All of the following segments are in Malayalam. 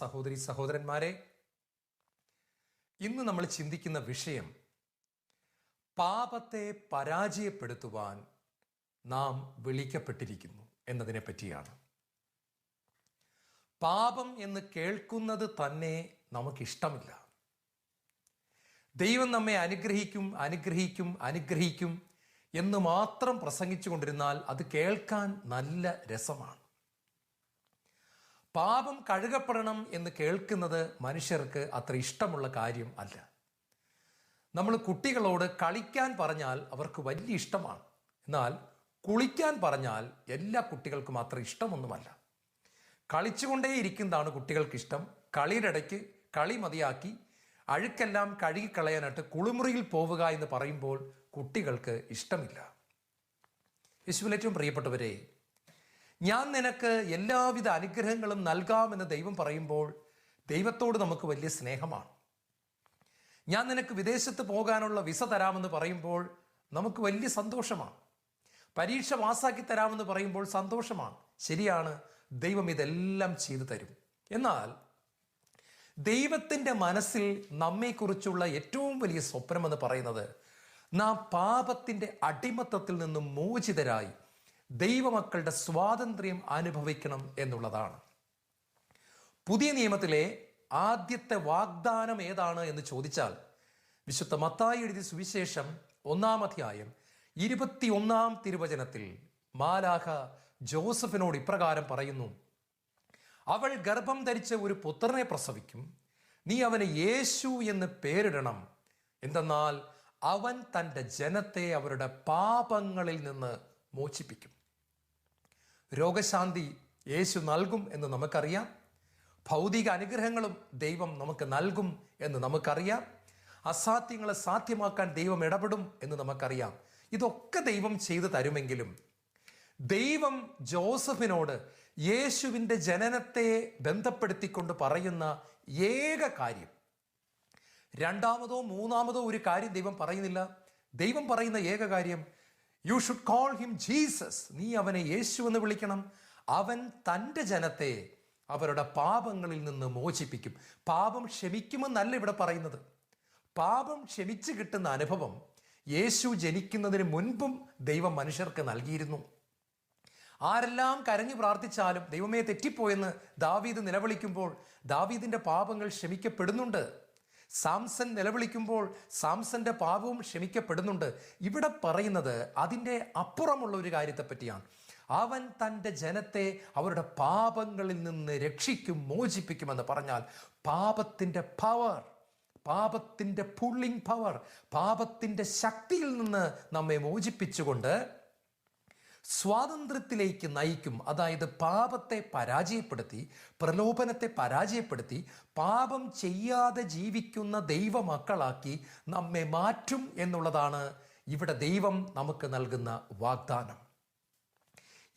സഹോദരി സഹോദരന്മാരെ ഇന്ന് നമ്മൾ ചിന്തിക്കുന്ന വിഷയം പാപത്തെ പരാജയപ്പെടുത്തുവാൻ നാം വിളിക്കപ്പെട്ടിരിക്കുന്നു എന്നതിനെ പറ്റിയാണ്. പാപം എന്ന് കേൾക്കുന്നത് തന്നെ നമുക്കിഷ്ടമില്ല. ദൈവം നമ്മെ അനുഗ്രഹിക്കും അനുഗ്രഹിക്കും അനുഗ്രഹിക്കും എന്ന് മാത്രം പ്രസംഗിച്ചു കൊണ്ടിരുന്നാൽ അത് കേൾക്കാൻ നല്ല രസമാണ്. പാപം കഴുകപ്പെടണം എന്ന് കേൾക്കുന്നത് മനുഷ്യർക്ക് അത്ര ഇഷ്ടമുള്ള കാര്യം അല്ല. നമ്മൾ കുട്ടികളോട് കളിക്കാൻ പറഞ്ഞാൽ അവർക്ക് വലിയ ഇഷ്ടമാണ്. എന്നാൽ കുളിക്കാൻ പറഞ്ഞാൽ എല്ലാ കുട്ടികൾക്കും അത്ര ഇഷ്ടമൊന്നുമല്ല. കളിച്ചുകൊണ്ടേയിരിക്കുന്നതാണ് കുട്ടികൾക്ക് ഇഷ്ടം കളിയുടെ ഇടയ്ക്ക് കളി മതിയാക്കി അഴുക്കെല്ലാം കഴുകിക്കളയാനായിട്ട് കുളിമുറിയിൽ പോവുക എന്ന് പറയുമ്പോൾ കുട്ടികൾക്ക് ഇഷ്ടമില്ല. യേശുവിൽ ഏറ്റവും പ്രിയപ്പെട്ടവരെ ഞാൻ നിനക്ക് എല്ലാവിധ അനുഗ്രഹങ്ങളും നൽകാമെന്ന് ദൈവം പറയുമ്പോൾ ദൈവത്തോട് നമുക്ക് വലിയ സ്നേഹമാണ്. ഞാൻ നിനക്ക് വിദേശത്ത് പോകാനുള്ള വിസ തരാമെന്ന് പറയുമ്പോൾ നമുക്ക് വലിയ സന്തോഷമാണ്. പരീക്ഷ പാസ്സാക്കി തരാമെന്ന് പറയുമ്പോൾ സന്തോഷമാണ്. ശരിയാണ് ദൈവം ഇതെല്ലാം ചെയ്തു തരും. എന്നാൽ ദൈവത്തിന്റെ മനസ്സിൽ നമ്മെക്കുറിച്ചുള്ള ഏറ്റവും വലിയ സ്വപ്നമെന്ന് പറയുന്നത് നാം പാപത്തിന്റെ അടിമത്തത്തിൽ നിന്നും മോചിതരായി ദൈവമക്കളുടെ സ്വാതന്ത്ര്യം അനുഭവിക്കണം എന്നുള്ളതാണ്. പുതിയ നിയമത്തിലെ ആദ്യത്തെ വാഗ്ദാനം ഏതാണ് എന്ന് ചോദിച്ചാൽ വിശുദ്ധ മത്തായി എഴുതിയ സുവിശേഷം ഒന്നാം അധ്യായം ഇരുപത്തിയൊന്നാം തിരുവചനത്തിൽ മാലാഖ ജോസഫിനോട് ഇപ്രകാരം പറയുന്നു അവൾ ഗർഭം ധരിച്ച ഒരു പുത്രനെ പ്രസവിക്കും. നീ അവന് യേശു എന്ന് പേരിടണം. എന്തെന്നാൽ അവൻ തന്റെ ജനത്തെ അവരുടെ പാപങ്ങളിൽ നിന്ന് മോചിപ്പിക്കും. രോഗശാന്തി യേശു നൽകും എന്ന് നമുക്കറിയാം. ഭൗതിക അനുഗ്രഹങ്ങളും ദൈവം നമുക്ക് നൽകും എന്ന് നമുക്കറിയാം. അസാധ്യങ്ങളെ സാധ്യമാക്കാൻ ദൈവം ഇടപെടും എന്ന് നമുക്കറിയാം. ഇതൊക്കെ ദൈവം ചെയ്തു തരുമെങ്കിലും ദൈവം ജോസഫിനോട് യേശുവിന്റെ ജനനത്തെ ബന്ധപ്പെടുത്തിക്കൊണ്ട് പറയുന്ന ഏക കാര്യം. രണ്ടാമതോ മൂന്നാമതോ ഒരു കാര്യം ദൈവം പറയുന്നില്ല. ദൈവം പറയുന്ന ഏക കാര്യം you should call him Jesus നീ അവനെ യേശു എന്ന് വിളിക്കണം. അവൻ തന്റെ ജനത്തെ അവരുടെ പാപങ്ങളിൽ നിന്ന് മോചിപ്പിക്കും. പാപം ക്ഷമിക്കുമെന്നല്ല ഇവിടെ പറയുന്നത്. പാപം ക്ഷമിച്ച് കിട്ടുന്ന അനുഭവം യേശു ജനിക്കുന്നതിന് മുൻപും ദൈവം മനുഷ്യർക്ക് നൽകിയിരുന്നു. ആരെല്ലാം കരഞ്ഞു പ്രാർത്ഥിച്ചാലും ദൈവമേ തെറ്റിപ്പോയെന്ന് ദാവീദ് നിലവിളിക്കുമ്പോൾ ദാവീദിന്റെ പാപങ്ങൾ ക്ഷമിക്കപ്പെടുന്നുണ്ട്. സാംസൺ നിലവിളിക്കുമ്പോൾ സാംസന്റെ പാപവും ക്ഷമിക്കപ്പെടുന്നുണ്ട്. ഇവിടെ പറയുന്നത് അതിന്റെ അപ്പുറമുള്ള ഒരു കാര്യത്തെ പറ്റിയാണ് അവൻ തന്റെ ജനത്തെ അവരുടെ പാപങ്ങളിൽ നിന്ന് രക്ഷിക്കും മോചിപ്പിക്കുമെന്ന് പറഞ്ഞാൽ പാപത്തിന്റെ പവർ പാപത്തിന്റെ പുള്ളിങ് പവർ പാപത്തിന്റെ ശക്തിയിൽ നിന്ന് നമ്മെ മോചിപ്പിച്ചുകൊണ്ട് സ്വാതന്ത്ര്യത്തിലേക്ക് നയിക്കും. അതായത് പാപത്തെ പരാജയപ്പെടുത്തി പ്രലോഭനത്തെ പരാജയപ്പെടുത്തി പാപം ചെയ്യാതെ ജീവിക്കുന്ന ദൈവമക്കളാക്കി നമ്മെ മാറ്റും എന്നുള്ളതാണ് ഇവിടെ ദൈവം നമുക്ക് നൽകുന്ന വാഗ്ദാനം.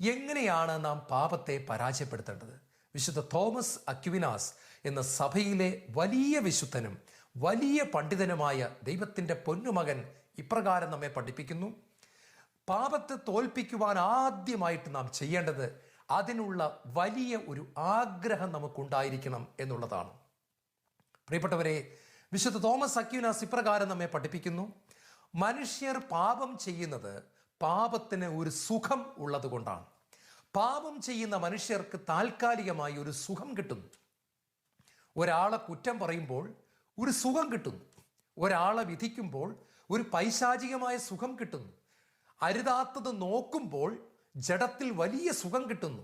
എങ്ങനെയാണ് നാം പാപത്തെ പരാജയപ്പെടുത്തേണ്ടത്? വിശുദ്ധ തോമസ് അക്വിനാസ് എന്ന സഭയിലെ വലിയ വിശുദ്ധനും വലിയ പണ്ഡിതനുമായ ദൈവത്തിന്റെ പൊന്നുമകൻ ഇപ്രകാരം നമ്മെ പഠിപ്പിക്കുന്നു. പാപത്തെ തോൽപ്പിക്കുവാൻ ആദ്യമായിട്ട് നാം ചെയ്യേണ്ടത് അതിനുള്ള വലിയ ഒരു ആഗ്രഹം നമുക്കുണ്ടായിരിക്കണം എന്നുള്ളതാണ്. പ്രിയപ്പെട്ടവരെ വിശുദ്ധ തോമസ് അക്യുനാസ് ഇപ്രകാരം നമ്മെ പഠിപ്പിക്കുന്നു. മനുഷ്യർ പാപം ചെയ്യുന്നത് പാപത്തിന് ഒരു സുഖം ഉള്ളതുകൊണ്ടാണ് പാപം ചെയ്യുന്ന മനുഷ്യർക്ക് താൽക്കാലികമായി ഒരു സുഖം കിട്ടുന്നു. ഒരാളെ കുറ്റം പറയുമ്പോൾ ഒരു സുഖം കിട്ടുന്നു. ഒരാളെ വിധിക്കുമ്പോൾ ഒരു പൈശാചികമായ സുഖം കിട്ടുന്നു. അരുതാത്തത് നോക്കുമ്പോൾ ജഡത്തിൽ വലിയ സുഖം കിട്ടുന്നു.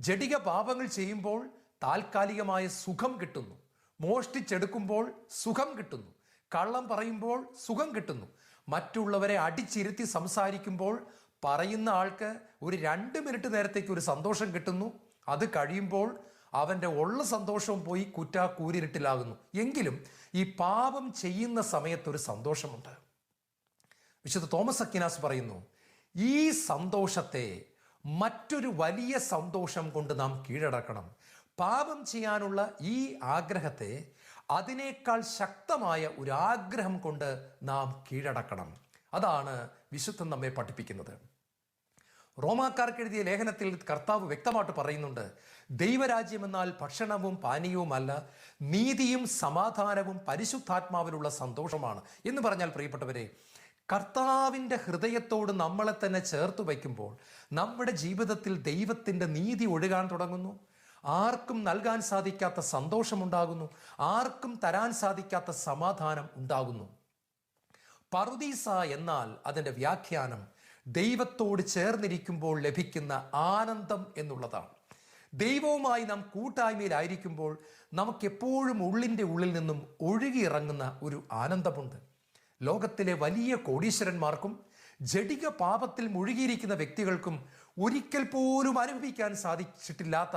ജടിക പാപങ്ങൾ ചെയ്യുമ്പോൾ താൽക്കാലികമായ സുഖം കിട്ടുന്നു. മോഷ്ടിച്ചെടുക്കുമ്പോൾ സുഖം കിട്ടുന്നു. കള്ളം പറയുമ്പോൾ സുഖം കിട്ടുന്നു. മറ്റുള്ളവരെ അടിച്ചിരുത്തി സംസാരിക്കുമ്പോൾ പറയുന്ന ആൾക്ക് ഒരു രണ്ട് മിനിറ്റ് നേരത്തേക്ക് ഒരു സന്തോഷം കിട്ടുന്നു. അത് കഴിയുമ്പോൾ അവന്റെ ഉള്ള സന്തോഷവും പോയി കുറ്റാ കൂരിരുട്ടിലാകുന്നു. എങ്കിലും ഈ പാപം ചെയ്യുന്ന സമയത്തൊരു സന്തോഷമുണ്ട്. വിശുദ്ധ തോമസ് അക്കിനാസ് പറയുന്നു ഈ സന്തോഷത്തെ മറ്റൊരു വലിയ സന്തോഷം കൊണ്ട് നാം കീഴടക്കണം. പാപം ചെയ്യാനുള്ള ഈ ആഗ്രഹത്തെ അതിനേക്കാൾ ശക്തമായ ഒരു ആഗ്രഹം കൊണ്ട് നാം കീഴടക്കണം. അതാണ് വിശുദ്ധം നമ്മെ പഠിപ്പിക്കുന്നത്. റോമാക്കാർക്ക് എഴുതിയ ലേഖനത്തിൽ കർത്താവ് വ്യക്തമായിട്ട് പറയുന്നുണ്ട് ദൈവരാജ്യം എന്നാൽ ഭക്ഷണവും പാനീയവുമല്ല നീതിയും സമാധാനവും പരിശുദ്ധാത്മാവിലുള്ള സന്തോഷമാണ്. എന്ന് പറഞ്ഞാൽ പ്രിയപ്പെട്ടവരെ കർത്താവിന്റെ ഹൃദയത്തോട് നമ്മളെ തന്നെ ചേർത്ത് വയ്ക്കുമ്പോൾ നമ്മുടെ ജീവിതത്തിൽ ദൈവത്തിന്റെ നീതി ഒഴുകാൻ തുടങ്ങുന്നു. ആർക്കും നൽകാൻ സാധിക്കാത്ത സന്തോഷമുണ്ടാകുന്നു. ആർക്കും തരാൻ സാധിക്കാത്ത സമാധാനം ഉണ്ടാകുന്നു. പറുദീസ എന്നാൽ അതിന്റെ വ്യാഖ്യാനം ദൈവത്തോട് ചേർന്നിരിക്കുമ്പോൾ ലഭിക്കുന്ന ആനന്ദം എന്നുള്ളതാണ്. ദൈവവുമായി നാം കൂട്ടായ്മയിലായിരിക്കുമ്പോൾ നമുക്കെപ്പോഴും ഉള്ളിന്റെ ഉള്ളിൽ നിന്നും ഒഴുകിയിറങ്ങുന്ന ഒരു ആനന്ദമുണ്ട്. ലോകത്തിലെ വലിയ കോടീശ്വരന്മാർക്കും ജടിക പാപത്തിൽ മുഴുകിയിരിക്കുന്ന വ്യക്തികൾക്കും ഒരിക്കൽ പോലും അനുഭവിക്കാൻ സാധിച്ചിട്ടില്ലാത്ത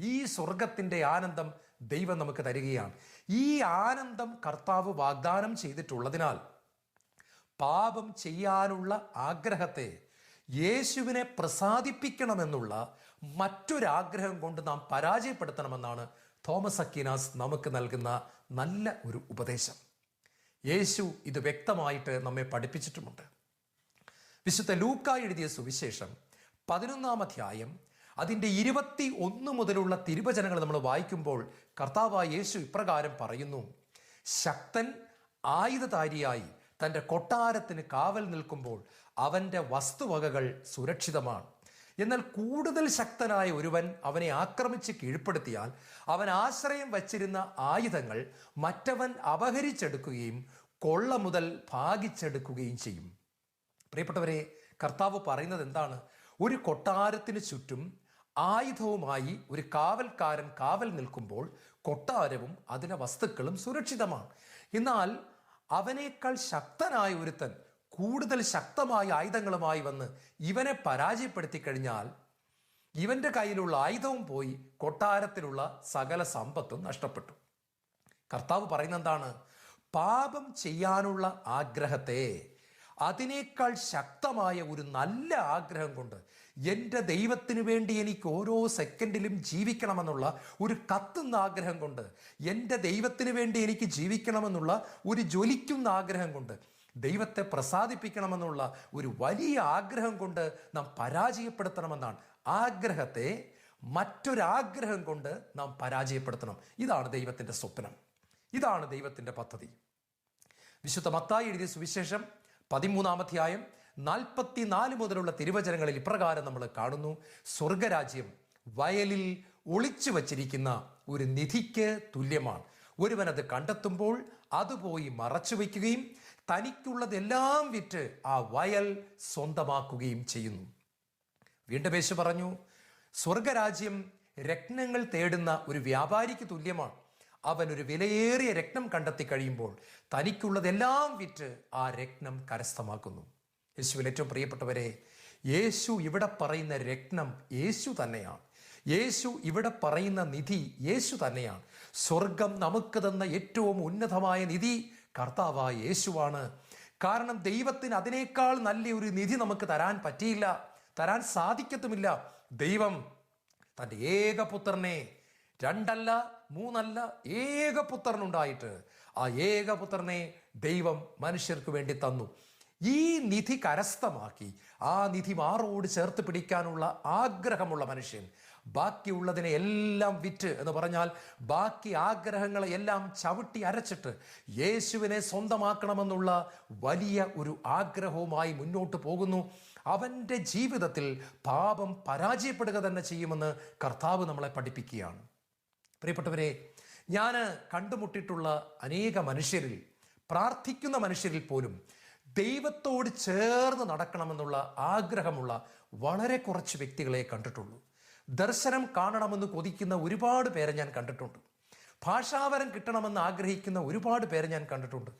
ഈ സ്വർഗത്തിന്റെ ആനന്ദം ദൈവം നമുക്ക് തരികയാണ്. ഈ ആനന്ദം കർത്താവ് വാഗ്ദാനം ചെയ്തിട്ടുള്ളതിനാൽ പാപം ചെയ്യാനുള്ള ആഗ്രഹത്തെ യേശുവിനെ പ്രസാദിപ്പിക്കണമെന്നുള്ള മറ്റൊരാഗ്രഹം കൊണ്ട് നാം പരാജയപ്പെടുത്തണമെന്നാണ് തോമസ് അക്കീനാസ് നമുക്ക് നൽകുന്ന നല്ല ഒരു ഉപദേശം. യേശു ഇത് വ്യക്തമായിട്ട് നമ്മെ പഠിപ്പിച്ചിട്ടുമുണ്ട്. വിശുദ്ധ ലൂക്ക എഴുതിയ സുവിശേഷം പതിനൊന്നാം അധ്യായം അതിന്റെ ഇരുപത്തി ഒന്ന് മുതലുള്ള തിരുവചനങ്ങൾ നമ്മൾ വായിക്കുമ്പോൾ കർത്താവായ യേശു ഇപ്രകാരം പറയുന്നു ശക്തൻ ആയുധധാരിയായി തന്റെ കൊട്ടാരത്തിന് കാവൽ നിൽക്കുമ്പോൾ അവന്റെ വസ്തുവകകൾ സുരക്ഷിതമാണ്. എന്നാൽ കൂടുതൽ ശക്തനായ ഒരുവൻ അവനെ ആക്രമിച്ച് കീഴ്പ്പെടുത്തിയാൽ അവൻ ആശ്രയം വച്ചിരുന്ന ആയുധങ്ങൾ മറ്റവൻ അപഹരിച്ചെടുക്കുകയും കൊള്ള മുതൽ ഭാഗിച്ചെടുക്കുകയും ചെയ്യും. പ്രിയപ്പെട്ടവരെ കർത്താവ് പറയുന്നത് എന്താണ്? ഒരു കൊട്ടാരത്തിന് ചുറ്റും ആയുധവുമായി ഒരു കാവൽക്കാരൻ കാവൽ നിൽക്കുമ്പോൾ കൊട്ടാരവും അതിലെ വസ്തുക്കളും സുരക്ഷിതമാണ്. എന്നാൽ അവനേക്കാൾ ശക്തനായ ഒരുത്തൻ കൂടുതൽ ശക്തമായ ആയുധങ്ങളുമായി വന്ന് ഇവനെ പരാജയപ്പെടുത്തി കഴിഞ്ഞാൽ ഇവന്റെ കയ്യിലുള്ള ആയുധവും പോയി കൊട്ടാരത്തിലുള്ള സകല സമ്പത്തും നഷ്ടപ്പെട്ടു. കർത്താവ് പറയുന്ന എന്താണ് പാപം ചെയ്യാനുള്ള ആഗ്രഹത്തെ അതിനേക്കാൾ ശക്തമായ ഒരു നല്ല ആഗ്രഹം കൊണ്ട് എന്റെ ദൈവത്തിന് വേണ്ടി എനിക്ക് ഓരോ സെക്കൻഡിലും ജീവിക്കണമെന്നുള്ള ഒരു കത്തുന്ന ആഗ്രഹം കൊണ്ട് എന്റെ ദൈവത്തിന് വേണ്ടി എനിക്ക് ജീവിക്കണമെന്നുള്ള ഒരു ജ്വലിക്കുന്ന ആഗ്രഹം കൊണ്ട് ദൈവത്തെ പ്രസാദിപ്പിക്കണമെന്നുള്ള ഒരു വലിയ ആഗ്രഹം കൊണ്ട് നാം പരാജയപ്പെടുത്തണമെന്നാണ്. ആഗ്രഹത്തെ മറ്റൊരാഗ്രഹം കൊണ്ട് നാം പരാജയപ്പെടുത്തണം. ഇതാണ് ദൈവത്തിന്റെ സ്വപ്നം. ഇതാണ് ദൈവത്തിന്റെ പദ്ധതി. വിശുദ്ധ മത്തായി എഴുതിയ സുവിശേഷം പതിമൂന്നാമധ്യായം നാൽപ്പത്തി നാല് മുതലുള്ള തിരുവചനങ്ങളിൽ ഇപ്രകാരം നമ്മൾ കാണുന്നു. സ്വർഗരാജ്യം വയലിൽ ഒളിച്ചു വച്ചിരിക്കുന്ന ഒരു നിധിക്ക് തുല്യമാണ്. ഒരുവനത് കണ്ടെത്തുമ്പോൾ അത് പോയി മറച്ചു വയ്ക്കുകയും തനിക്കുള്ളതെല്ലാം വിറ്റ് ആ വയൽ സ്വന്തമാക്കുകയും ചെയ്യുന്നു. വീണ്ടും യേശു പറഞ്ഞു സ്വർഗരാജ്യം രത്നങ്ങൾ തേടുന്ന ഒരു വ്യാപാരിക്ക് തുല്യമാണ്. അവൻ ഒരു വിലയേറിയ രത്നം കണ്ടെത്തി കഴിയുമ്പോൾ തനിക്കുള്ളതെല്ലാം വിറ്റ് ആ രത്നം കരസ്ഥമാക്കുന്നു. യേശുവിൽ ഏറ്റവും പ്രിയപ്പെട്ടവരെ യേശു ഇവിടെ പറയുന്ന രത്നം യേശു തന്നെയാണ്. യേശു ഇവിടെ പറയുന്ന നിധി യേശു തന്നെയാണ്. സ്വർഗം നമുക്ക് തന്ന ഏറ്റവും ഉന്നതമായ നിധി കർത്താവായ യേശുവാണ്. കാരണം ദൈവത്തിന് അതിനേക്കാൾ നല്ല ഒരു നിധി നമുക്ക് തരാൻ പറ്റിയില്ല. തരാൻ സാധിക്കത്തുമില്ല. ദൈവം തന്റെ ഏകപുത്രനെ രണ്ടല്ല മൂന്നല്ല ഏകപുത്രനുണ്ടായിട്ട് ആ ഏകപുത്രനെ ദൈവം മനുഷ്യർക്ക് വേണ്ടി തന്നു. ഈ നിധി കരസ്ഥമാക്കി ആ നിധി മാറോട് ചേർത്ത് പിടിക്കാനുള്ള ആഗ്രഹമുള്ള മനുഷ്യൻ ബാക്കിയുള്ളതിനെ എല്ലാം വിറ്റ് എന്ന് പറഞ്ഞാൽ ബാക്കി ആഗ്രഹങ്ങളെ എല്ലാം ചവിട്ടി അരച്ചിട്ട് യേശുവിനെ സ്വന്തമാക്കണമെന്നുള്ള വലിയ ഒരു ആഗ്രഹവുമായി മുന്നോട്ട് പോകുന്നു. അവന്റെ ജീവിതത്തിൽ പാപം പരാജയപ്പെടുക തന്നെ ചെയ്യുമെന്ന് കർത്താവ് നമ്മളെ പഠിപ്പിക്കുകയാണ്. പ്രിയപ്പെട്ടവരെ ഞാൻ കണ്ടുമുട്ടിയിട്ടുള്ള അനേക മനുഷ്യരിൽ പ്രാർത്ഥിക്കുന്ന മനുഷ്യരിൽ പോലും ദൈവത്തോട് ചേർന്ന് നടക്കണമെന്നുള്ള ആഗ്രഹമുള്ള വളരെ കുറച്ച് വ്യക്തികളെ കണ്ടിട്ടുള്ളൂ. ദർശനം കാണണമെന്ന് കൊതിക്കുന്ന ഒരുപാട് പേരെ ഞാൻ കണ്ടിട്ടുണ്ട്. ഭാഷാവരം കിട്ടണമെന്ന് ആഗ്രഹിക്കുന്ന ഒരുപാട് പേരെ ഞാൻ കണ്ടിട്ടുണ്ട്.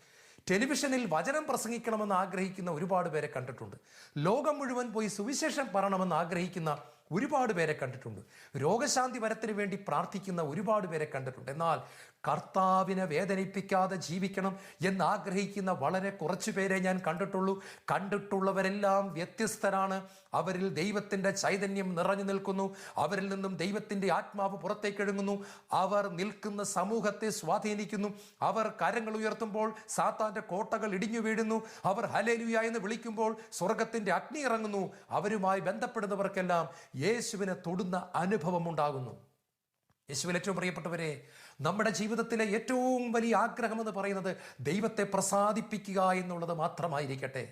ടെലിവിഷനിൽ വചനം പ്രസംഗിക്കണമെന്ന് ആഗ്രഹിക്കുന്ന ഒരുപാട് പേരെ കണ്ടിട്ടുണ്ട്. ലോകം മുഴുവൻ പോയി സുവിശേഷം പറയണമെന്ന് ആഗ്രഹിക്കുന്ന ഒരുപാട് പേരെ കണ്ടിട്ടുണ്ട്. രോഗശാന്തി വരത്തിന് വേണ്ടി പ്രാർത്ഥിക്കുന്ന ഒരുപാട് പേരെ കണ്ടിട്ടുണ്ട്. എന്നാൽ കർത്താവിനെ വേദനിപ്പിക്കാതെ ജീവിക്കണം എന്ന് ആഗ്രഹിക്കുന്ന വളരെ കുറച്ച് പേരെ ഞാൻ കണ്ടിട്ടുള്ളൂ. കണ്ടിട്ടുള്ളവരെല്ലാം വ്യത്യസ്തരാണ്. അവരിൽ ദൈവത്തിന്റെ ചൈതന്യം നിറഞ്ഞു നിൽക്കുന്നു. അവരിൽ നിന്നും ദൈവത്തിന്റെ ആത്മാവ് പുറത്തേക്കെഴുങ്ങുന്നു അവർ നിൽക്കുന്ന സമൂഹത്തെ സ്വാധീനിക്കുന്നു. അവർ കരങ്ങൾ ഉയർത്തുമ്പോൾ സാത്താന്റെ കോട്ടകൾ ഇടിഞ്ഞു വീഴുന്നു. അവർ ഹലേലുയ എന്ന് വിളിക്കുമ്പോൾ സ്വർഗത്തിന്റെ അഗ്നി ഇറങ്ങുന്നു. അവരുമായി ബന്ധപ്പെടുന്നവർക്കെല്ലാം യേശുവിനെ തൊടുന്ന അനുഭവം ഉണ്ടാകുന്നു യേശുവിൽ ഏറ്റവും പ്രിയപ്പെട്ടവരെ നമ്മുടെ ജീവിതത്തിലെ ഏറ്റവും വലിയ ആഗ്രഹം എന്ന് പറയുന്നത് ദൈവത്തെ പ്രസാദിപ്പിക്കുക എന്നുള്ളത് മാത്രമായിരിക്കട്ടെ.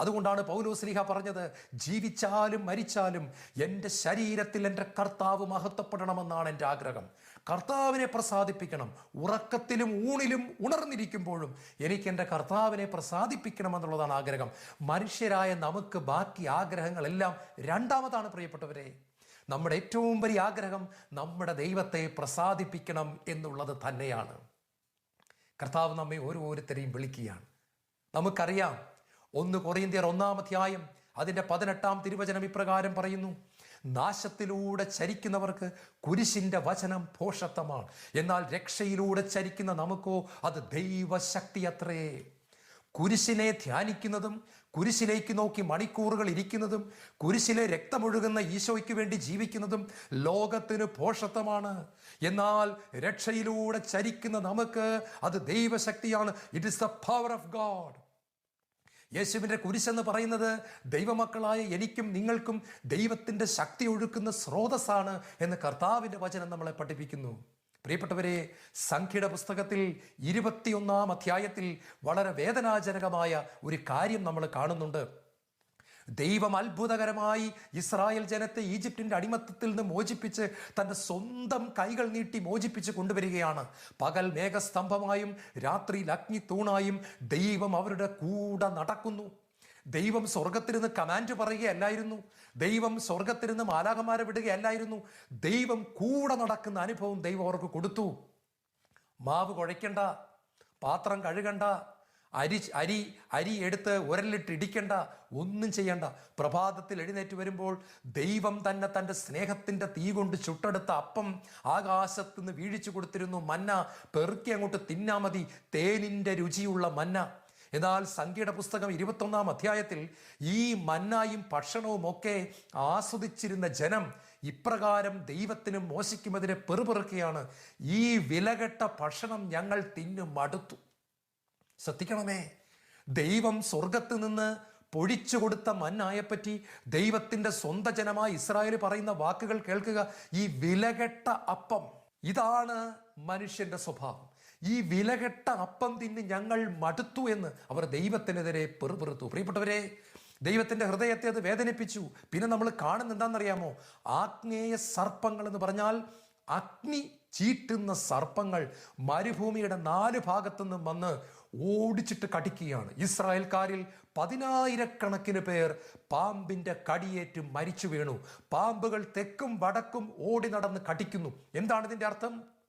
അതുകൊണ്ടാണ് പൗലോസ്ലിഹ പറഞ്ഞത് ജീവിച്ചാലും മരിച്ചാലും എന്റെ ശരീരത്തിൽ എന്റെ കർത്താവ് മഹത്വപ്പെടണമെന്നാണ് എന്റെ ആഗ്രഹം. കർത്താവിനെ പ്രസാദിപ്പിക്കണം. ഉറക്കത്തിലും ഊണിലും ഉണർന്നിരിക്കുമ്പോഴും എനിക്ക് എന്റെ കർത്താവിനെ പ്രസാദിപ്പിക്കണം എന്നുള്ളതാണ് ആഗ്രഹം. മനുഷ്യരായ നമുക്ക് ബാക്കി ആഗ്രഹങ്ങളെല്ലാം രണ്ടാമതാണ് പ്രിയപ്പെട്ടവരെ. നമ്മുടെ ഏറ്റവും വലിയ ആഗ്രഹം നമ്മുടെ ദൈവത്തെ പ്രസാദിപ്പിക്കണം എന്നുള്ളത് തന്നെയാണ്. കർത്താവ് നമ്മെ ഓരോരുത്തരെയും വിളിക്കുകയാണ്. നമുക്കറിയാം. ഒന്ന് കൊറിയന്തിയർ ഒന്നാമധ്യായം അതിന്റെ പതിനെട്ടാം തിരുവചനം ഇപ്രകാരം പറയുന്നു. നാശത്തിലൂടെ ചരിക്കുന്നവർക്ക് കുരിശിന്റെ വചനം ഭോഷത്വമാണ് എന്നാൽ രക്ഷയിലൂടെ ചരിക്കുന്ന നമുക്കോ അത് ദൈവശക്തി അത്രേ. കുരിശിനെ ധ്യാനിക്കുന്നതും കുരിശിലേക്ക് നോക്കി മണിക്കൂറുകൾ ഇരിക്കുന്നതും കുരിശിലെ രക്തമൊഴുകുന്ന ഈശോയ്ക്ക് വേണ്ടി ജീവിക്കുന്നതും ലോകത്തിന് പോഷത്വമാണ്. എന്നാൽ രക്ഷയിലൂടെ ചരിക്കുന്ന നമുക്ക് അത് ദൈവശക്തിയാണ്. It is the power of God യേശുവിന്റെ കുരിശെന്ന് പറയുന്നത് ദൈവമക്കളായ എനിക്കും നിങ്ങൾക്കും ദൈവത്തിന്റെ ശക്തി ഒഴുക്കുന്ന സ്രോതസ്സാണ് എന്ന് കർത്താവിന്റെ വചനം നമ്മളെ പഠിപ്പിക്കുന്നു. പ്രിയപ്പെട്ടവരെ സംഖ്യയുടെ പുസ്തകത്തിൽ ഇരുപത്തിയൊന്നാം അധ്യായത്തിൽ വളരെ വേദനാജനകമായ ഒരു കാര്യം നമ്മൾ കാണുന്നുണ്ട്. ദൈവം അത്ഭുതകരമായി ഇസ്രായേൽ ജനത്തെ ഈജിപ്തിന്റെ അടിമത്തത്തിൽ നിന്ന് മോചിപ്പിച്ച് തന്റെ സ്വന്തം കൈകൾ നീട്ടി മോചിപ്പിച്ച് കൊണ്ടുവരികയാണ്. പകൽ മേഘസ്തംഭമായും രാത്രിയിൽ അഗ്നി തൂണായും ദൈവം അവരുടെ കൂടെ നടക്കുന്നു. ദൈവം സ്വർഗത്തിരുന്ന് കമാൻഡ് പറയുകയല്ലായിരുന്നു. ദൈവം സ്വർഗത്തിരുന്ന് മാലാകന്മാരെ വിടുകയല്ലായിരുന്നു. ദൈവം കൂടെ നടക്കുന്ന അനുഭവം ദൈവം അവർക്ക് കൊടുത്തു. മാവ് കുഴയ്ക്കണ്ട പാത്രം കഴുകണ്ട അരി അരി അരി എടുത്ത് ഉരലിട്ട് ഇടിക്കണ്ട ഒന്നും ചെയ്യണ്ട. പ്രഭാതത്തിൽ എഴുന്നേറ്റ് വരുമ്പോൾ ദൈവം തന്നെ തന്റെ സ്നേഹത്തിന്റെ തീ കൊണ്ട് ചുട്ടെടുത്ത അപ്പം ആകാശത്ത് നിന്ന് വീഴിച്ചു കൊടുത്തിരുന്നു മന്ന. പെറുക്കി അങ്ങോട്ട് തിന്നാ മതി. തേനിന്റെ രുചിയുള്ള മന്ന. എന്നാൽ സംഖ്യയുടെ പുസ്തകം ഇരുപത്തൊന്നാം അധ്യായത്തിൽ ഈ മന്നായും ഭക്ഷണവും ഒക്കെ ആസ്വദിച്ചിരുന്ന ജനം ഇപ്രകാരം ദൈവത്തിനും മോശിക്കുമെതിരെ പെറുപെറുക്കുകയാണ്. ഈ വിലകെട്ട ഭക്ഷണം ഞങ്ങൾ തിന്നു മടുത്തു ശ്രദ്ധിക്കണമേ. ദൈവം സ്വർഗത്ത് നിന്ന് പൊഴിച്ചു കൊടുത്ത മന്നായെപ്പറ്റി ദൈവത്തിന്റെ സ്വന്തം ജനമായ ഇസ്രായേൽ പറയുന്ന വാക്കുകൾ കേൾക്കുക. ഈ വിലകെട്ട അപ്പം ഇതാണ് മനുഷ്യന്റെ സ്വഭാവം. ഈ വിലകെട്ട അപ്പം തിന്ന് ഞങ്ങൾ മടുത്തു എന്ന് അവർ ദൈവത്തിനെതിരെ പെറുപെറുത്തു. പ്രിയപ്പെട്ടവരെ ദൈവത്തിന്റെ ഹൃദയത്തെ അത് വേദനിപ്പിച്ചു. പിന്നെ നമ്മൾ കാണുന്ന എന്താണെന്നറിയാമോ? ആഗ്നേയ സർപ്പങ്ങൾ എന്ന് പറഞ്ഞാൽ അഗ്നി ചീറ്റുന്ന സർപ്പങ്ങൾ മരുഭൂമിയുടെ നാല് ഭാഗത്തു നിന്നും വന്ന് ഓടിച്ചിട്ട് കടിക്കുകയാണ്. ഇസ്രായേൽക്കാരിൽ പതിനായിരക്കണക്കിന് പേർ പാമ്പിന്റെ കടിയേറ്റ് മരിച്ചു വീണു. പാമ്പുകൾ തെക്കും വടക്കും ഓടി നടന്ന് കടിക്കുന്നു. എന്താണ് ഇതിന്റെ അർത്ഥം?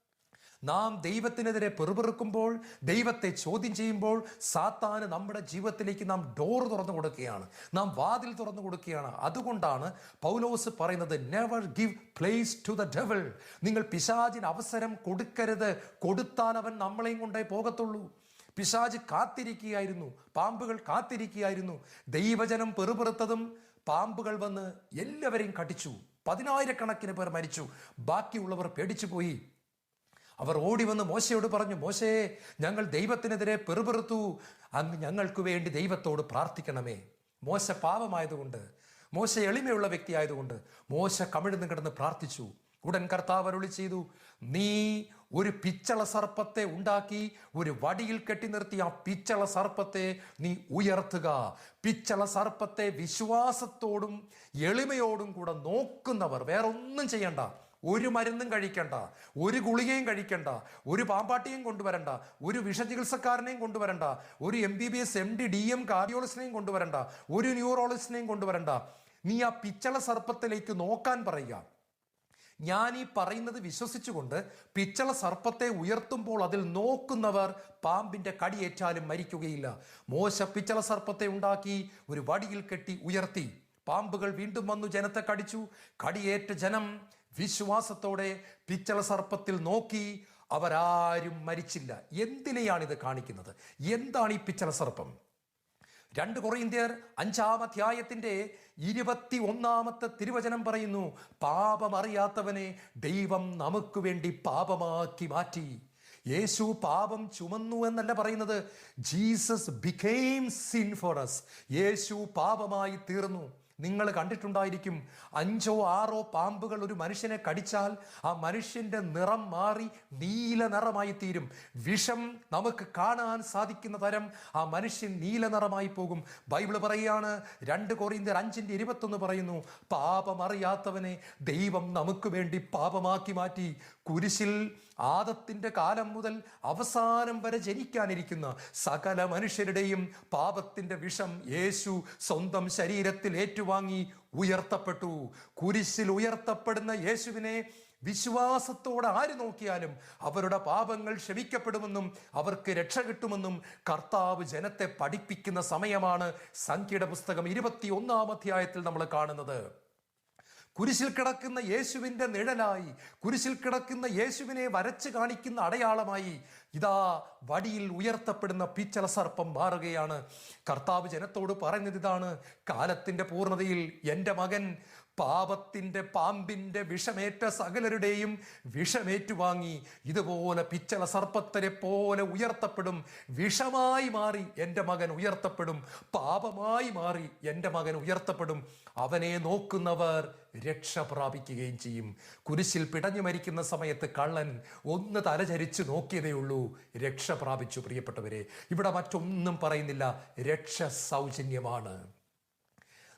നാം ദൈവത്തിനെതിരെ പെറുപെറുക്കുമ്പോൾ ദൈവത്തെ ചോദ്യം ചെയ്യുമ്പോൾ സാത്താന് നമ്മുടെ ജീവിതത്തിലേക്ക് നാം ഡോർ തുറന്നു കൊടുക്കുകയാണ്. നാം വാതിൽ തുറന്നു കൊടുക്കുകയാണ്. അതുകൊണ്ടാണ് പൗലോസ് പറയുന്നത് never give place to the devil നിങ്ങൾ പിശാചിന് അവസരം കൊടുക്കരുത്. കൊടുത്താൽ അവൻ നമ്മളെയും കൊണ്ടേ പോകത്തുള്ളൂ. പിശാജ് കാത്തിരിക്കുകയായിരുന്നു പാമ്പുകൾ കാത്തിരിക്കുകയായിരുന്നു. ദൈവജനം പെറുപെറുത്തതും പാമ്പുകൾ വന്ന് എല്ലാവരെയും കടിച്ചു. പതിനായിരക്കണക്കിന് പേർ മരിച്ചു. ബാക്കിയുള്ളവർ പേടിച്ചു പോയി അവർ ഓടി വന്ന് മോശയോട് പറഞ്ഞു മോശേ ഞങ്ങൾ ദൈവത്തിനെതിരെ പെറുപെറുത്തു. അങ്ങ് ഞങ്ങൾക്ക് വേണ്ടി ദൈവത്തോട് പ്രാർത്ഥിക്കണമേ. മോശ പാപമായതുകൊണ്ട് മോശ എളിമയുള്ള വ്യക്തിയായതുകൊണ്ട് മോശ കമിഴ്ന്ന് കിടന്ന് പ്രാർത്ഥിച്ചു. ഉടൻ കർത്താവ് അരുളി ചെയ്തു നീ ഒരു പിച്ചള സർപ്പത്തെ ഉണ്ടാക്കി ഒരു വടിയിൽ കെട്ടി നിർത്തി ആ പിച്ചള സർപ്പത്തെ നീ ഉയർത്തുക. പിച്ചള സർപ്പത്തെ വിശ്വാസത്തോടും എളിമയോടും കൂടെ നോക്കുന്നവർ വേറെ ഒന്നും ചെയ്യണ്ട. ഒരു മരുന്നും കഴിക്കണ്ട ഒരു ഗുളികയും കഴിക്കണ്ട ഒരു പാമ്പാട്ടിയും കൊണ്ടുവരണ്ട ഒരു വിഷചികിത്സക്കാരനെയും കൊണ്ടുവരണ്ട ഒരു M B B S M D D M കാർഡിയോളജിസ്റ്റിനെയും കൊണ്ടുവരണ്ട ഒരു ന്യൂറോളജിസ്റ്റിനെയും കൊണ്ടുവരണ്ട. നീ ആ പിച്ചള സർപ്പത്തിലേക്ക് നോക്കാൻ പറയുക. ഞാൻ ഈ പറയുന്നത് വിശ്വസിച്ചുകൊണ്ട് പിച്ചള സർപ്പത്തെ ഉയർത്തുമ്പോൾ അതിൽ നോക്കുന്നവർ പാമ്പിന്റെ കടിയേറ്റാലും മരിക്കുകയില്ല. മോശ പിച്ചള സർപ്പത്തെ ഉണ്ടാക്കി ഒരു വടിയിൽ കെട്ടി ഉയർത്തി. പാമ്പുകൾ വീണ്ടും വന്നു ജനത്തെ കടിച്ചു. കടിയേറ്റ ജനം വിശ്വാസത്തോടെ പിച്ചള സർപ്പത്തിൽ നോക്കി അവരാരും മരിച്ചില്ല. എന്തിനെയാണ് ഇത് കാണിക്കുന്നത്? എന്താണ് ഈ പിച്ചള സർപ്പം? രണ്ട് കൊറിയന്ത്യർ അഞ്ചാം അധ്യായത്തിന്റെ ഇരുപത്തി ഒന്നാമത്തെ തിരുവചനം പറയുന്നു പാപമറിയാത്തവനെ ദൈവം നമുക്ക് വേണ്ടി പാപമാക്കി മാറ്റി. യേശു പാപം ചുമന്നു എന്നല്ല പറയുന്നത്. Jesus became sin for us. യേശു പാപമായി തീർന്നു. നിങ്ങൾ കണ്ടിട്ടുണ്ടായിരിക്കും അഞ്ചോ ആറോ പാമ്പുകൾ ഒരു മനുഷ്യനെ കടിച്ചാൽ ആ മനുഷ്യന്റെ നിറം മാറി നീല നിറമായി തീരും. വിഷം നമുക്ക് കാണാൻ സാധിക്കുന്ന തരം ആ മനുഷ്യൻ നീല നിറമായി പോകും. ബൈബിൾ പറയുകയാണ് രണ്ട് കോറിന്ത്യർ അഞ്ചിന്റെ ഇരുപത്തൊന്ന് പറയുന്നു പാപമറിയാത്തവനെ ദൈവം നമുക്ക് വേണ്ടി പാപമാക്കി മാറ്റി. കുരിശിൽ ആദത്തിന്റെ കാലം മുതൽ അവസാനം വരെ ജനിക്കാനിരിക്കുന്ന സകല മനുഷ്യരുടെയും പാപത്തിന്റെ വിഷം യേശു സ്വന്തം ശരീരത്തിൽ ഏറ്റുവാങ്ങി ഉയർത്തപ്പെട്ടു. കുരിശിൽ ഉയർത്തപ്പെടുന്ന യേശുവിനെ വിശ്വാസത്തോടെ ആര് നോക്കിയാലും അവരുടെ പാപങ്ങൾ ക്ഷമിക്കപ്പെടുമെന്നും അവർക്ക് രക്ഷ കിട്ടുമെന്നും കർത്താവ് ജനത്തെ പഠിപ്പിക്കുന്ന സമയമാണ് സംഖ്യയുടെ പുസ്തകം ഇരുപത്തി ഒന്നാം അധ്യായത്തിൽ നമ്മൾ കാണുന്നത്. കുരിശിൽ കിടക്കുന്ന യേശുവിന്റെ നിഴലായി കുരിശിൽ കിടക്കുന്ന യേശുവിനെ വരച്ച് കാണിക്കുന്ന അടയാളമായി ഇതാ വടിയിൽ ഉയർത്തപ്പെടുന്ന പിച്ചള സർപ്പം മാറുകയാണ്. കർത്താവ് ജനത്തോട് പറയുന്നത് ഇതാണ് കാലത്തിന്റെ പൂർണതയിൽ എന്റെ മകൻ പാപത്തിന്റെ പാമ്പിന്റെ വിഷമേറ്റ സകലരുടെയും വിഷമേറ്റുവാങ്ങി ഇതുപോലെ പിച്ചള സർപ്പത്തിനെ പോലെ ഉയർത്തപ്പെടും. വിഷമായി മാറി എന്റെ മകൻ ഉയർത്തപ്പെടും. പാപമായി മാറി എന്റെ മകൻ ഉയർത്തപ്പെടും. അവനെ നോക്കുന്നവർ രക്ഷ പ്രാപിക്കുകയും ചെയ്യും. കുരിശിൽ പിടഞ്ഞു മരിക്കുന്ന സമയത്ത് കള്ളൻ ഒന്ന് തലചരിച്ചു നോക്കിയതേ ഉള്ളൂ. രക്ഷ പ്രാപിച്ചു പ്രിയപ്പെട്ടവരെ. ഇവിടെ മറ്റൊന്നും പറയുന്നില്ല. രക്ഷ സൗജന്യമാണ്.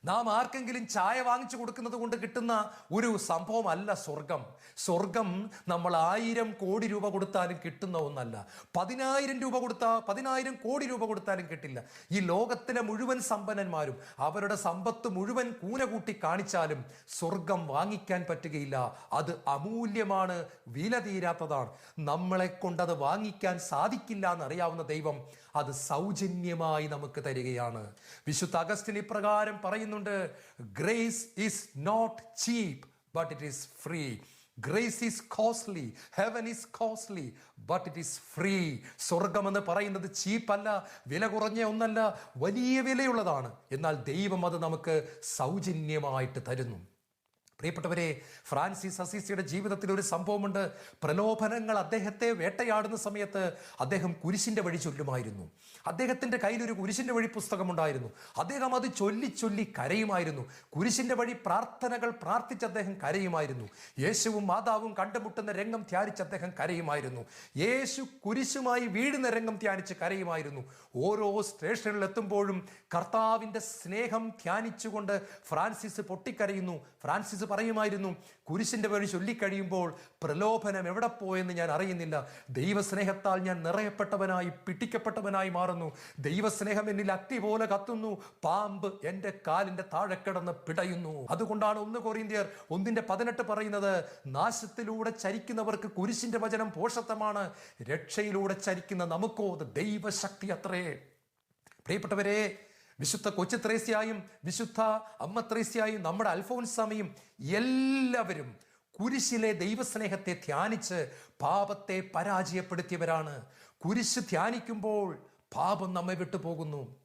നാം ആർക്കെങ്കിലും ചായ വാങ്ങിച്ചു കൊടുക്കുന്നത് കൊണ്ട് കിട്ടുന്ന ഒരു സംഭവമല്ല സ്വർഗം. സ്വർഗം നമ്മൾ ആയിരം കോടി രൂപ കൊടുത്താലും കിട്ടുന്ന ഒന്നല്ല. പതിനായിരം രൂപ കൊടുത്താൽ പതിനായിരം കോടി രൂപ കൊടുത്താലും കിട്ടില്ല. ഈ ലോകത്തിലെ മുഴുവൻ സമ്പന്നന്മാരും അവരുടെ സമ്പത്ത് മുഴുവൻ കൂന കൂട്ടി കാണിച്ചാലും സ്വർഗം വാങ്ങിക്കാൻ പറ്റുകയില്ല. അത് അമൂല്യമാണ് വില തീരാത്തതാണ് നമ്മളെ കൊണ്ടത് വാങ്ങിക്കാൻ സാധിക്കില്ല എന്നറിയാവുന്ന ദൈവം അത് സൗജന്യമായി നമുക്ക് തരികയാണ്. വിശുദ്ധ അഗസ്റ്റിൻ ഇപ്രകാരം പറയുന്നുണ്ട് grace is not cheap but it is free grace is costly heaven is costly but it is free സ്വർഗമെന്ന് പറയുന്നത് ചീപ്പല്ല വില കുറഞ്ഞ ഒന്നല്ല വലിയ വിലയുള്ളതാണ്. എന്നാൽ ദൈവം അത് നമുക്ക് സൗജന്യമായിട്ട് തരുന്നു. പ്രിയപ്പെട്ടവരെ ഫ്രാൻസിസ് അസീസിയുടെ ജീവിതത്തിൽ ഒരു സംഭവമുണ്ട്. പ്രലോഭനങ്ങൾ അദ്ദേഹത്തെ വേട്ടയാടുന്ന സമയത്ത് അദ്ദേഹം കുരിശിന്റെ വഴി ചൊല്ലുമായിരുന്നു. അദ്ദേഹത്തിന്റെ കയ്യിൽ ഒരു കുരിശിന്റെ വഴി പുസ്തകമുണ്ടായിരുന്നു. അദ്ദേഹം അത് ചൊല്ലി ചൊല്ലി കരയുമായിരുന്നു. കുരിശിന്റെ വഴി പ്രാർത്ഥനകൾ പ്രാർത്ഥിച്ച് അദ്ദേഹം കരയുമായിരുന്നു. യേശുവും മാതാവും കണ്ടുമുട്ടുന്ന രംഗം ധ്യാനിച്ച് അദ്ദേഹം കരയുമായിരുന്നു. യേശു കുരിശുമായി വീഴുന്ന രംഗം ധ്യാനിച്ച് കരയുമായിരുന്നു. ഓരോ സ്റ്റേഷനിൽ എത്തുമ്പോഴും കർത്താവിന്റെ സ്നേഹം ധ്യാനിച്ചുകൊണ്ട് ഫ്രാൻസിസ് പൊട്ടിക്കരയുന്നു. ഫ്രാൻസിസ് പറയുമായിരുന്നു കുരിശിന്റെ വഴി ചൊല്ലിക്കഴിയുമ്പോൾ പ്രലോഭനം എവിടെ പോയെന്ന് ഞാൻ അറിയുന്നില്ല. ദൈവസ്നേഹത്താൽ ഞാൻ നിറയപ്പെട്ടവനായി പിടിക്കപ്പെട്ടവനായി മാറുന്നു. ദൈവസ്നേഹം എന്നിൽ അത്തി പോലെ കത്തുന്നു. പാമ്പ് എന്റെ കാലിന്റെ താഴെ കിടന്ന് പിടയുന്നു. അതുകൊണ്ടാണ് ഒന്ന് കൊറിയന്ത്യർ ഒന്നിന്റെ പതിനെട്ട് പറയുന്നത് നാശത്തിലൂടെ ചരിക്കുന്നവർക്ക് കുരിശിന്റെ വചനം പോഷത്വമാണ് രക്ഷയിലൂടെ ചരിക്കുന്ന നമുക്കോ അത് ദൈവശക്തി അത്രേ. പ്രിയപ്പെട്ടവരെ വിശുദ്ധ കൊച്ചു ത്രേസ്യായും വിശുദ്ധ അമ്മ ത്രേസ്യായും നമ്മുടെ അൽഫോൻസാമയും എല്ലാവരും കുരിശിലെ ദൈവസ്നേഹത്തെ ധ്യാനിച്ച് പാപത്തെ പരാജയപ്പെടുത്തിയവരാണ്. കുരിശ് ധ്യാനിക്കുമ്പോൾ പാപം നമ്മെ വിട്ടുപോകുന്നു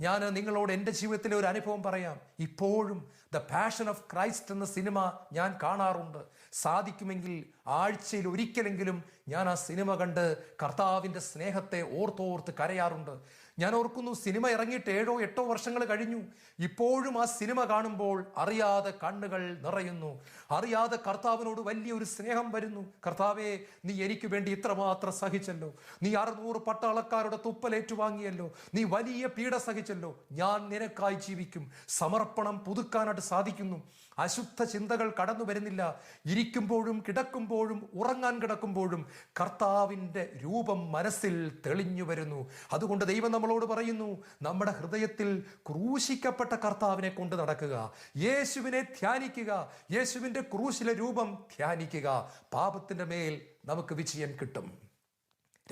ഞാൻ നിങ്ങളോട് എന്റെ ജീവിതത്തിലെ ഒരു അനുഭവം പറയാം. ഇപ്പോഴും ദ പാഷൻ ഓഫ് ക്രൈസ്റ്റ് എന്ന സിനിമ ഞാൻ കാണാറുണ്ട്. സാധിക്കുമെങ്കിൽ ആഴ്ചയിൽ ഒരിക്കലെങ്കിലും ഞാൻ ആ സിനിമ കണ്ട് കർത്താവിന്റെ സ്നേഹത്തെ ഓർത്തോർത്ത് കരയാറുണ്ട്. ഞാൻ ഓർക്കുന്നു സിനിമ ഇറങ്ങിയിട്ട് ഏഴോ എട്ടോ വർഷങ്ങൾ കഴിഞ്ഞു. ഇപ്പോഴും ആ സിനിമ കാണുമ്പോൾ അറിയാതെ കണ്ണുകൾ നിറയുന്നു. അറിയാതെ കർത്താവിനോട് വലിയൊരു സ്നേഹം വരുന്നു. കർത്താവെ നീ എനിക്ക് വേണ്ടി ഇത്രമാത്രം സഹിച്ചല്ലോ. നീ അറുന്നൂറ് പട്ടാളക്കാരുടെ തുപ്പലേറ്റുവാങ്ങിയല്ലോ. നീ വലിയ പീഡ സഹിച്ചല്ലോ. ഞാൻ നിനക്കായി ജീവിക്കും. സമർപ്പണം പുതുക്കാനായിട്ട് സാധിക്കുന്നു. അശുദ്ധ ചിന്തകൾ കടന്നു വരുന്നില്ല. ഇരിക്കുമ്പോഴും കിടക്കുമ്പോഴും ഉറങ്ങാൻ കിടക്കുമ്പോഴും കർത്താവിന്റെ രൂപം മനസ്സിൽ തെളിഞ്ഞു വരുന്നു. അതുകൊണ്ട് ദൈവം നമ്മളോട് പറയുന്നു നമ്മുടെ ഹൃദയത്തിൽ ക്രൂശിക്കപ്പെട്ട കർത്താവിനെ കൊണ്ട് നടക്കുക. യേശുവിനെ ധ്യാനിക്കുക. യേശുവിന്റെ ക്രൂശിലെ രൂപം ധ്യാനിക്കുക. പാപത്തിന്റെ മേൽ നമുക്ക് വിജയം കിട്ടും.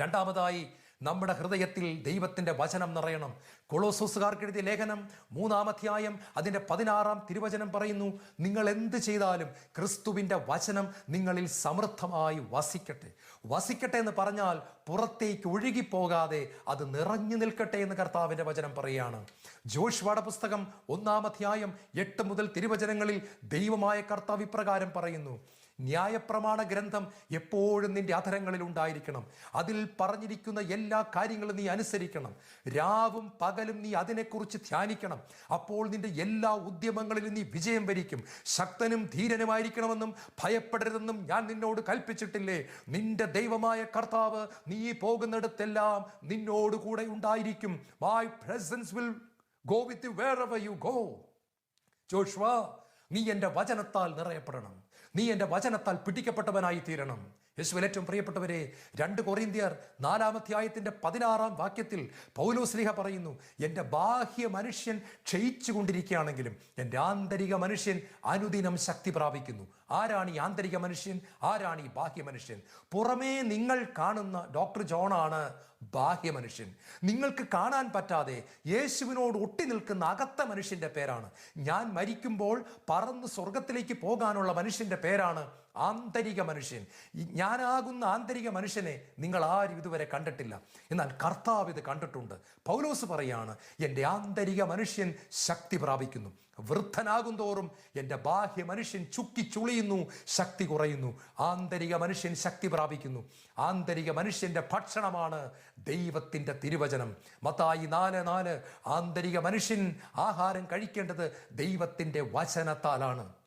രണ്ടാമതായി നമ്മുടെ ഹൃദയത്തിൽ ദൈവത്തിന്റെ വചനം നിറയണം. കൊളോസോസുകാർക്ക് എഴുതിയ ലേഖനം മൂന്നാമധ്യായം അതിന്റെ പതിനാറാം തിരുവചനം പറയുന്നു നിങ്ങൾ എന്ത് ചെയ്താലും ക്രിസ്തുവിന്റെ വചനം നിങ്ങളിൽ സമൃദ്ധമായി വസിക്കട്ടെ. വസിക്കട്ടെ എന്ന് പറഞ്ഞാൽ പുറത്തേക്ക് ഒഴുകിപ്പോകാതെ അത് നിറഞ്ഞു നിൽക്കട്ടെ എന്ന് കർത്താവിന്റെ വചനം പറയുകയാണ്. ജോഷ്വാട പുസ്തകം ഒന്നാം അധ്യായം എട്ട് മുതൽ തിരുവചനങ്ങളിൽ ദൈവമായ കർത്താവ് ഇപ്രകാരം പറയുന്നു ന്യായപ്രമാണ ഗ്രന്ഥം എപ്പോഴും നിന്റെ അധരങ്ങളിൽ ഉണ്ടായിരിക്കണം അതിൽ പറഞ്ഞിരിക്കുന്ന എല്ലാ കാര്യങ്ങളും നീ അനുസരിക്കണം. രാവും പകലും നീ അതിനെക്കുറിച്ച് ധ്യാനിക്കണം. അപ്പോൾ നിന്റെ എല്ലാ ഉദ്യമങ്ങളിലും നീ വിജയം വരിക്കും. ശക്തനും ധീരനുമായിരിക്കണമെന്നും ഭയപ്പെടരുതെന്നും ഞാൻ നിന്നോട് കൽപ്പിച്ചിട്ടില്ലേ. നിന്റെ ദൈവമായ കർത്താവ് നീ പോകുന്നിടത്തെല്ലാം നിന്നോടുകൂടെ ഉണ്ടായിരിക്കും. My presence will go with where you go Joshua നീ എന്റെ വചനത്താൽ നിറയപ്പെടണം. നീ എന്റെ വചനത്താൽ പിടിക്കപ്പെട്ടവനായി തീരണം യേശുവിൽ ഏറ്റവും പ്രിയപ്പെട്ടവരെ രണ്ട് കൊറിന്ത്യർ നാലാമധ്യായത്തിന്റെ പതിനാറാം വാക്യത്തിൽ പൗലോസ്ലിഹ പറയുന്നു എന്റെ ബാഹ്യ മനുഷ്യൻ ക്ഷയിച്ചു കൊണ്ടിരിക്കുകയാണെങ്കിലും എന്റെ ആന്തരിക മനുഷ്യൻ അനുദിനം ശക്തി പ്രാപിക്കുന്നു. ആരാണ് ഈ ആന്തരിക മനുഷ്യൻ? ആരാണ് ഈ ബാഹ്യ മനുഷ്യൻ? പുറമേ നിങ്ങൾ കാണുന്ന ഡോക്ടർ ജോണാണ് ബാഹ്യ മനുഷ്യൻ. നിങ്ങൾക്ക് കാണാൻ പറ്റാതെ യേശുവിനോട് ഒട്ടി നിൽക്കുന്ന അകത്ത മനുഷ്യന്റെ പേരാണ്. ഞാൻ മരിക്കുമ്പോൾ പറന്ന് സ്വർഗത്തിലേക്ക് പോകാനുള്ള മനുഷ്യന്റെ പേരാണ് ആന്തരിക മനുഷ്യൻ. ഞാനാകുന്ന ആന്തരിക മനുഷ്യനെ നിങ്ങൾ ആരും ഇതുവരെ കണ്ടിട്ടില്ല. എന്നാൽ കർത്താവ് ഇത് കണ്ടിട്ടുണ്ട്. പൗലോസ് പറയാണ് എന്റെ ആന്തരിക മനുഷ്യൻ ശക്തി പ്രാപിക്കുന്നു. വൃദ്ധനാകും തോറും എന്റെ ബാഹ്യ മനുഷ്യൻ ചുക്കി ചുളിയുന്നു ശക്തി കുറയുന്നു ആന്തരിക മനുഷ്യൻ ശക്തി പ്രാപിക്കുന്നു. ആന്തരിക മനുഷ്യന്റെ ഭക്ഷണമാണ് ദൈവത്തിന്റെ തിരുവചനം. മത്തായി നാല് നാല് ആന്തരിക മനുഷ്യൻ ആഹാരം കഴിക്കേണ്ടത് ദൈവത്തിന്റെ വചനത്താലാണ്.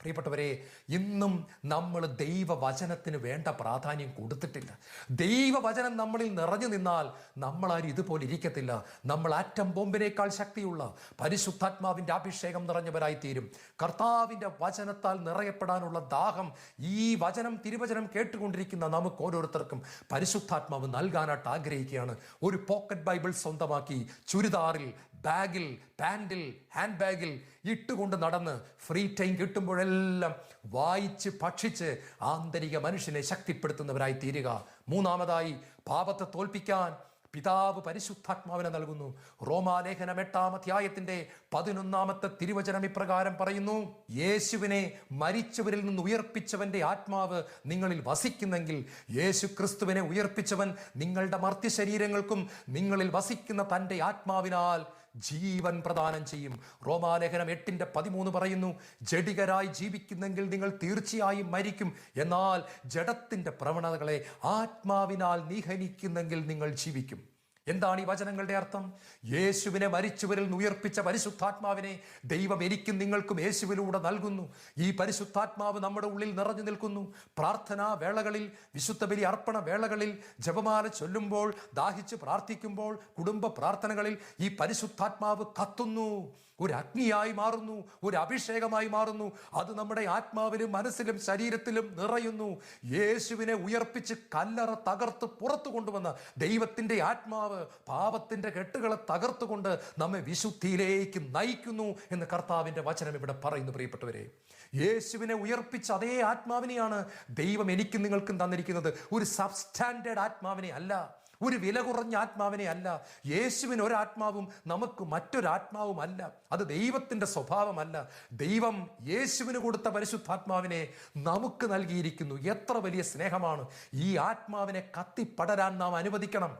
പ്രിയപ്പെട്ടവരെ ഇന്നും നമ്മൾ ദൈവവചനത്തിന് വേണ്ട പ്രാധാന്യം കൊടുത്തിട്ടില്ല. ദൈവവചനം നമ്മളിൽ നിറഞ്ഞു നിന്നാൽ നമ്മളാരും ഇതുപോലെ ഇരിക്കത്തില്ല. നമ്മൾ ആറ്റം ബോംബിനേക്കാൾ ശക്തിയുള്ള പരിശുദ്ധാത്മാവിന്റെ അഭിഷേകം നിറഞ്ഞവരായി തീരും കർത്താവിന്റെ വചനത്താൽ നിറയപ്പെടാനുള്ള ദാഹം ഈ വചനം തിരുവചനം കേട്ടുകൊണ്ടിരിക്കുന്ന നമുക്ക് ഓരോരുത്തർക്കും പരിശുദ്ധാത്മാവ് നൽകാനായിട്ട് ആഗ്രഹിക്കുകയാണ്. ഒരു പോക്കറ്റ് ബൈബിൾ സ്വന്തമാക്കി ചുരിദാറിൽ ബാഗിൽ പാൻറിൽ ഹാൻഡ് ബാഗിൽ ഇട്ടുകൊണ്ട് നടന്ന് ഫ്രീ ടൈം കിട്ടുമ്പോഴെല്ലാം വായിച്ച് ഭക്ഷിച്ച് ആന്തരിക മനുഷ്യനെ ശക്തിപ്പെടുത്തുന്നവരായി തീരുക മൂന്നാമതായി പാപത്തെ തോൽപ്പിക്കാൻ പിതാവ് പരിശുദ്ധാത്മാവിനെ നൽകുന്നു. റോമാലേഖനം എട്ടാം അധ്യായത്തിന്റെ പതിനൊന്നാമത്തെ തിരുവചനം ഇപ്രകാരം പറയുന്നു യേശുവിനെ മരിച്ചവരിൽ നിന്ന് ഉയർപ്പിച്ചവന്റെ ആത്മാവ് നിങ്ങളിൽ വസിക്കുന്നെങ്കിൽ യേശു ക്രിസ്തുവിനെ ഉയർപ്പിച്ചവൻ നിങ്ങളുടെ മർത്യശരീരങ്ങൾക്കും നിങ്ങളിൽ വസിക്കുന്ന തന്റെ ആത്മാവിനാൽ ജീവൻ പ്രദാനം ചെയ്യും. റോമാലേഖനം എട്ടിന്റെ പതിമൂന്ന് പറയുന്നു ജഡികരായി ജീവിക്കുന്നെങ്കിൽ നിങ്ങൾ തീർച്ചയായും മരിക്കും. എന്നാൽ ജഡത്തിന്റെ പ്രവണതകളെ ആത്മാവിനാൽ നിഹനിക്കുന്നെങ്കിൽ നിങ്ങൾ ജീവിക്കും. എന്താണ് ഈ വചനങ്ങളുടെ അർത്ഥം? യേശുവിനെ മരിച്ചുവരിൽ നിന്ന് ഉയർപ്പിച്ച പരിശുദ്ധാത്മാവിനെ ദൈവം എനിക്കും നിങ്ങൾക്കും യേശുവിലൂടെ നൽകുന്നു. ഈ പരിശുദ്ധാത്മാവ് നമ്മുടെ ഉള്ളിൽ നിറഞ്ഞു നിൽക്കുന്നു. പ്രാർത്ഥനാ വേളകളിൽ വിശുദ്ധ ബലി അർപ്പണ വേളകളിൽ ജപമാല ചൊല്ലുമ്പോൾ ദാഹിച്ച് പ്രാർത്ഥിക്കുമ്പോൾ കുടുംബ പ്രാർത്ഥനകളിൽ ഈ പരിശുദ്ധാത്മാവ് കത്തുന്നു. ഒരു അഗ്നിയായി മാറുന്നു ഒരു അഭിഷേകമായി മാറുന്നു. അത് നമ്മുടെ ആത്മാവിലും മനസ്സിലും ശരീരത്തിലും നിറയുന്നു. യേശുവിനെ ഉയർപ്പിച്ച് കല്ലറ തകർത്ത് പുറത്തു കൊണ്ടുവന്ന ദൈവത്തിന്റെ ആത്മാവ് പാപത്തിന്റെ കെട്ടുകളെ തകർത്തുകൊണ്ട് നമ്മെ വിശുദ്ധിയിലേക്ക് നയിക്കുന്നു എന്ന് കർത്താവിന്റെ വചനം ഇവിടെ പറയുന്നു പ്രിയപ്പെട്ടവരെ. യേശുവിനെ ഉയർപ്പിച്ച അതേ ആത്മാവിനെയാണ് ദൈവം എനിക്കും നിങ്ങൾക്കും തന്നിരിക്കുന്നത്. ഒരു സബ്സ്റ്റാൻഡേർഡ് ആത്മാവിനെ അല്ല. ഒരു വില കുറഞ്ഞ ആത്മാവിനെ അല്ല. യേശുവിന് ഒരാത്മാവും നമുക്ക് മറ്റൊരാത്മാവും അല്ല. അത് ദൈവത്തിന്റെ സ്വഭാവമല്ല. ദൈവം യേശുവിന് കൊടുത്ത പരിശുദ്ധാത്മാവിനെ നമുക്ക് നൽകിയിരിക്കുന്നു. എത്ര വലിയ സ്നേഹമാണ്. ഈ ആത്മാവിനെ കത്തിപ്പടരാൻ നാം അനുവദിക്കണം.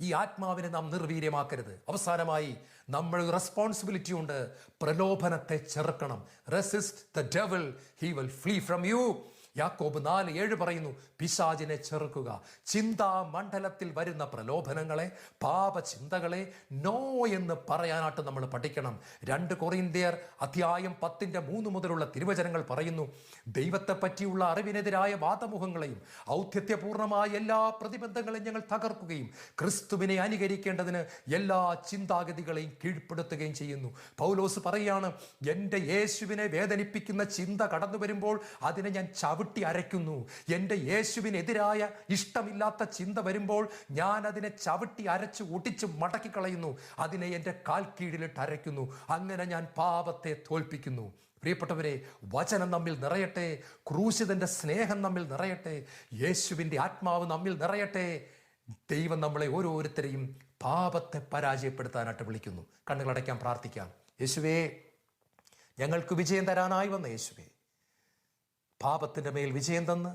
ഈ ആത്മാവിനെ നാം നിർവീര്യമാക്കരുത്. അവസാനമായി നമ്മൾ റെസ്പോൺസിബിലിറ്റി ഉണ്ട്. പ്രലോഭനത്തെ ചെറുക്കണം. Resist the devil he will flee from you യാക്കോബ് നാല് ഏഴ് പറയുന്നു പിശാചിനെ ചെറുക്കുക. ചിന്താ മണ്ഡലത്തിൽ വരുന്ന പ്രലോഭനങ്ങളെ പാപചിന്തകളെ നോ എന്ന് പറയാനായിട്ട് നമ്മൾ പഠിക്കണം. രണ്ട് കൊറിയന്തിയർ അധ്യായം പത്തിന്റെ മൂന്ന് മുതലുള്ള തിരുവചനങ്ങൾ പറയുന്നു ദൈവത്തെ പറ്റിയുള്ള അറിവിനെതിരായ വാദമുഖങ്ങളെയും ഔദ്ധ്യത്യപൂർണമായ എല്ലാ പ്രതിബന്ധങ്ങളെയും ഞങ്ങൾ തകർക്കുകയും ക്രിസ്തുവിനെ അനുകരിക്കേണ്ടതിന് എല്ലാ ചിന്താഗതികളെയും കീഴ്പ്പെടുത്തുകയും ചെയ്യുന്നു. പൗലോസ് പറയാണ് എന്റെ യേശുവിനെ വേദനിപ്പിക്കുന്ന ചിന്ത കടന്നു വരുമ്പോൾ അതിനെ ഞാൻ ചവിട്ടി അരയ്ക്കുന്നു. എന്റെ യേശുവിനെതിരായ ഇഷ്ടമില്ലാത്ത ചിന്ത വരുമ്പോൾ ഞാൻ അതിനെ ചവിട്ടി അരച്ച് ഒട്ടിച്ച് മടക്കി കളയുന്നു അതിനെ എന്റെ കാൽ കീഴിലിട്ട് അരയ്ക്കുന്നു. അങ്ങനെ ഞാൻ പാപത്തെ തോൽപ്പിക്കുന്നു. പ്രിയപ്പെട്ടവരെ വചനം നമ്മിൽ നിറയട്ടെ. ക്രൂശിതന്റെ സ്നേഹം നമ്മിൽ നിറയട്ടെ. യേശുവിന്റെ ആത്മാവ് നമ്മിൽ നിറയട്ടെ. ദൈവം നമ്മളെ ഓരോരുത്തരെയും പാപത്തെ പരാജയപ്പെടുത്താനായിട്ട് വിളിക്കുന്നു. കണ്ണുകളടയ്ക്കാൻ പ്രാർത്ഥിക്കാം. യേശുവേ ഞങ്ങൾക്ക് വിജയം തരാനായി വന്ന യേശുവേ. പാപത്തിന്റെ മേൽ വിജയം തന്ന്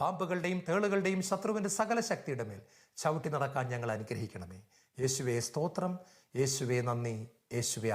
പാമ്പുകളുടെയും തേളുകളുടെയും ശത്രുവിന്റെ സകല ശക്തിയുടെ മേൽ ചവിട്ടി നടക്കാൻ ഞങ്ങൾ അനുഗ്രഹിക്കണമേ. യേശുവേ സ്തോത്രം. യേശുവേ നന്ദി. യേശുവേ